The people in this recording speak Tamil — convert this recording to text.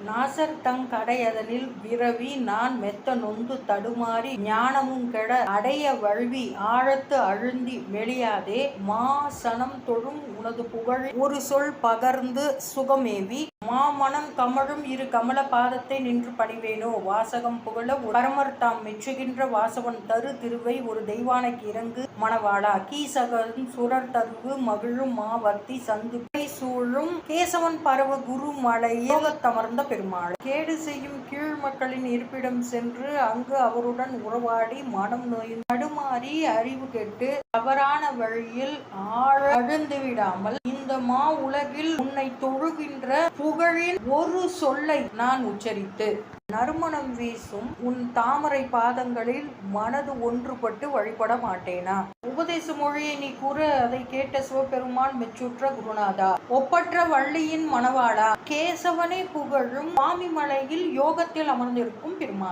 நாசர் தங் கடையதனில் விரவி நான் மெத்த நொந்து தடுமாறி ஞானமும் கெட அடைய வழுவி ஆழத்து அழுந்தி மெலியாதே மா சனம் தொழும் உனது புகழ் ஒரு சொல் பகர்ந்து சுகமேவி மாமணம் கமழும் இரு கமல பாதத்தை நின்று பணிவேனோ வாசகம் புகழ பரமர் தாம் மெச்சுகின்ற வாசவன் தரு திருவை ஒரு தெய்வானைக்கு இறங்கு மணவாளா கீசகன் சுரர் தருவு மகிழும் மாவர்த்தி சந்து சூழும் கேசவன் பரவ குரு மலை பெருமாள் கேடு செய்யும் கீழ் மக்களின் இருப்பிடம் சென்று அங்கு அவருடன் உறவாடி மனம் நோயும் தடுமாறி அறிவு கெட்டு தவறான வழியில் ஆழ அழுந்து விடாமல் இந்த மா உலகில் உன்னை தொழுகின்ற புகழின் ஒரு சொல்லை நான் உச்சரித்து நறுமணம் வீசும் உன் தாமரை பாதங்களில் மனது ஒன்றுபட்டு வழிபட மாட்டேனா? உபதேச மொழியை நீ கூற அதை கேட்ட சிவபெருமான் மெச்சுற்ற குருநாதா. ஒப்பற்ற வள்ளியின் மணவாளா. கேசவனை புகழும் சுவாமி மலையில் யோகத்தில் அமர்ந்திருக்கும் பெருமாள்.